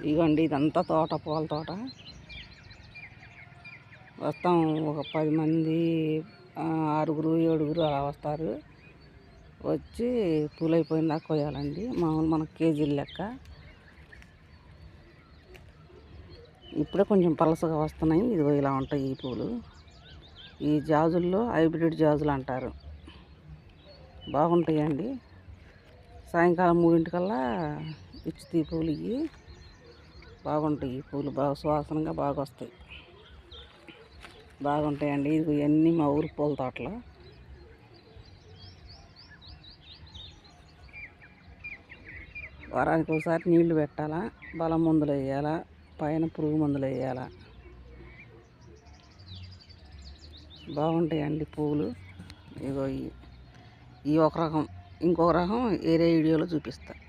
ఇదిగోండి ఇదంతా తోట పూల తోట. వస్తాం ఒక పది మంది ఆరుగురు ఏడుగురు అలా వస్తారు. వచ్చి పూలు అయిపోయిన కోయాలండి మామూలు మనకు కేజీలు లెక్క. ఇప్పుడే కొంచెం పలసగా వస్తున్నాయి. ఇదిగో ఇలా ఉంటాయి ఈ పూలు. ఈ జాజుల్లో హైబ్రిడ్ జాజులు అంటారు. బాగుంటాయండి. సాయంకాలం మూడింటికల్లా ఇచ్చి పూలు ఇవి బాగుంటాయి. ఈ పూలు బాగా సువాసనగా బాగా వస్తాయి. బాగుంటాయండి. ఇది ఇవన్నీ మా ఊరు పూల తోటలో. వారానికి ఒకసారి నీళ్ళు పెట్టాలా బలం మందులు వేయాలా పైన పురుగు మందులు వేయాలా. బాగుంటాయండి పువ్వులు ఇగో ఈ ఒక రకం ఇంకొక రకం వేరే వీడియోలో చూపిస్తాను